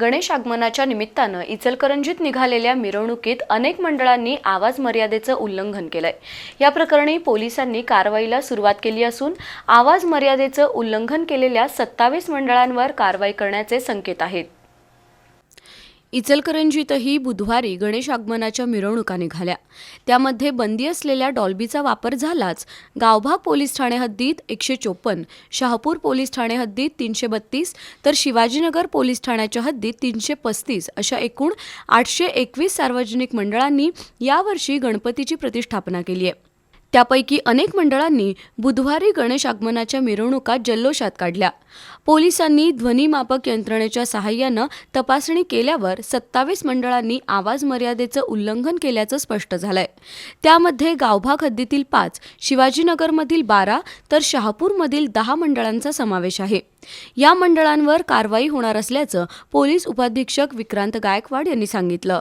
गणेश आगमनाच्या निमित्तानं इचलकरंजीत निघालेल्या मिरवणुकीत अनेक मंडळांनी आवाज मर्यादेचं उल्लंघन केलंय. या प्रकरणी पोलिसांनी कारवाईला सुरुवात केली असून आवाज मर्यादेचं उल्लंघन केलेल्या सत्तावीस मंडळांवर कारवाई करण्याचे संकेत आहेत. इचलकरंजीतही बुधवारी गणेश आगमनाच्या मिरवणुका निघाल्या. त्यामध्ये बंदी असलेल्या डॉल्बीचा वापर झालाच. गावभाग पोलीस ठाणे हद्दीत एकशे चोपन्न शहापूर पोलीस ठाणे हद्दीत तीनशे बत्तीस तर शिवाजीनगर पोलीस ठाण्याच्या हद्दीत तीनशे पस्तीस अशा एकूण आठशे एकवीस सार्वजनिक मंडळांनी यावर्षी गणपतीची प्रतिष्ठापना केली आहे. त्यापैकी अनेक मंडळांनी बुधवारी गणेश आगमनाच्या मिरवणुका जल्लोषात काढल्या. पोलिसांनी ध्वनीमापक यंत्रणेच्या सहाय्यानं तपासणी केल्यावर सत्तावीस मंडळांनी आवाज मर्यादेचं उल्लंघन केल्याचं स्पष्ट झालंय. त्यामध्ये गावभाग हद्दीतील पाच शिवाजीनगरमधील बारा तर शहापूरमधील दहा मंडळांचा समावेश आहे. या मंडळांवर कारवाई होणार असल्याचं पोलीस उपाधीक्षक विक्रांत गायकवाड यांनी सांगितलं.